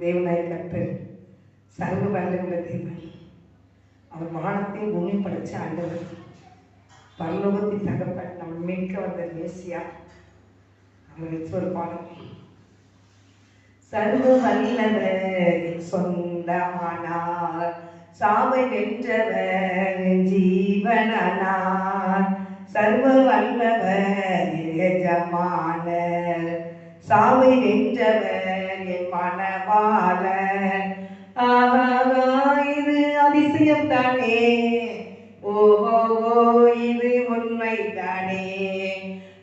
தேவனாய் கர்த்தர் சர்வ வல்லமுள்ள தேவன் அவர் வானத்தையும் பூமி படைச்ச ஆண்டவர். பரலோகத்தின் தகப்பன் நம்ம மீட்க வந்த மேசியா அவர்களுக்கு ஒரு பாடம் சர்வ வல்லவர் சொந்தமானார் சாவை வென்றவர் ஜீவனானார். சர்வ வல்லவர் எஜமான சாவை வென்றவர் ஆகா இது அதிசயம் தானே. ஓஹோ இது உண்மை தானே.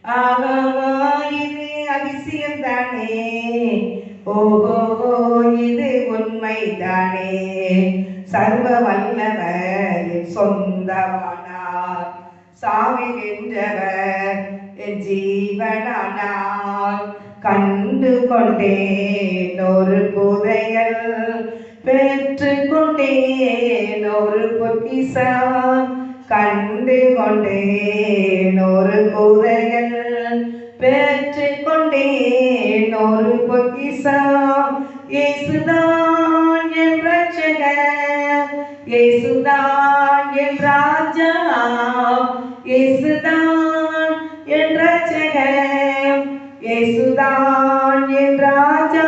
ஆகவா இது அதிசயம் தானே. ஓஹோ இது உண்மை தானே. சர்வ வல்லவர் என் சொந்தமானார். சாமி வென்றவர் என் ஜீவனானார். கண்டு கொண்டேன் ஒரு புதையல் பெற்று கொண்டேன் ஒரு பொக்கிசம் கண்டு கொண்டேன் ஒரு புதையல் பெற்று கொண்டேன் ஒரு பொக்கிசம் இயேசுதான் என் பிரச்சனை இயேசுதான் என் ராஜா. இயேசுதான் என் ரட்சகர் இயேசுதான் என் ராஜா.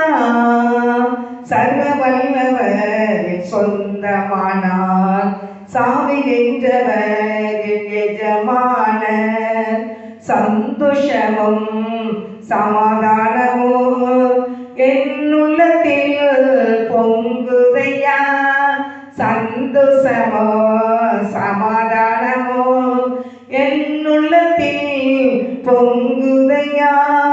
சர்வ வல்லவர் சொந்தமானார். சாமி வென்றவர் எஜமான சந்தோஷமும் சமாதானமும் என்னுள்ளத்தில் பொங்குதையா. சந்தோஷமோ சமாதானமோ என்னுள்ளத்தில் பொங்குதையா.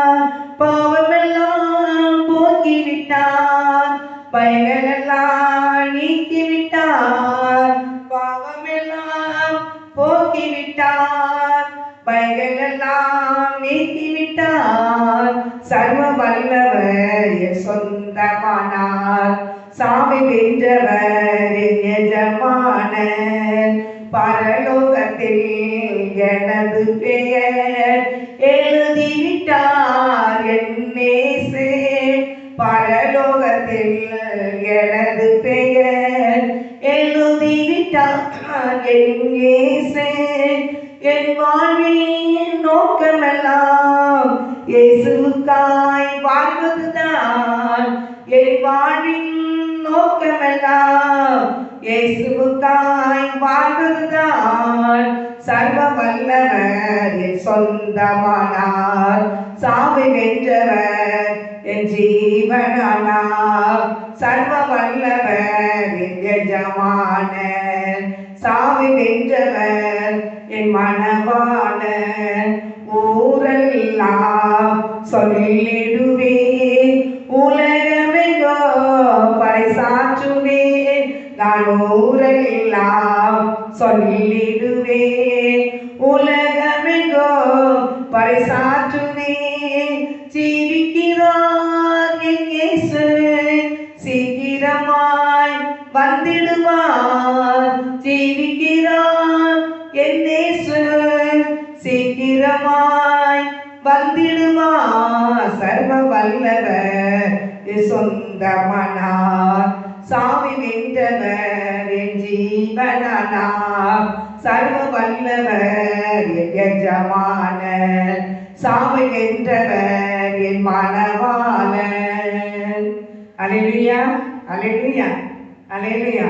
பயனெல்லாம் நீக்கிவிட்டார். பாவமெல்லாம் போக்கிவிட்டார். பயனெல்லாம் நீக்கிவிட்டார். சர்வ வல்லவர் சொந்தமானார். சாமி வென்றவர் எஜமான பரலோகத்தில் எனது பெயர் எழுதிவிட்டார் என் நேசே. என் வாழ்வின் நோக்கமெல்லாம் இயேசுக்காய் வாழ்வதுதான். என் வாழ்வின் நோக்கமெல்லாம் இயேசுக்காய் வாழ்வதுதான். சர்வ வல்லவர் என் சொந்தமானார். வென்றவர் சர்வ வல்லவர் என் எஜமானர் வென்றவர் என் மனவாளர் ஊரெல்லாம் சொல்லிடுவே உலகமெங்கோ பறைசாற்றுவே நான் ஊரெல்லாம் சொல்லிடுவே உலகமெங்கோ பறைசாற்றுவே ஜீவிக்கிறார் என் சீக்கிரமாய் வந்திடுமா? சர்வ வல்லவர் என் சொந்தமானார் சாமி வென்றவர் என் ஜீவனார் சர்வ வல்லவர் என் எஜமானர். சாமி வென்றவர் என் மனவாளன் அலையா அலையா அலையா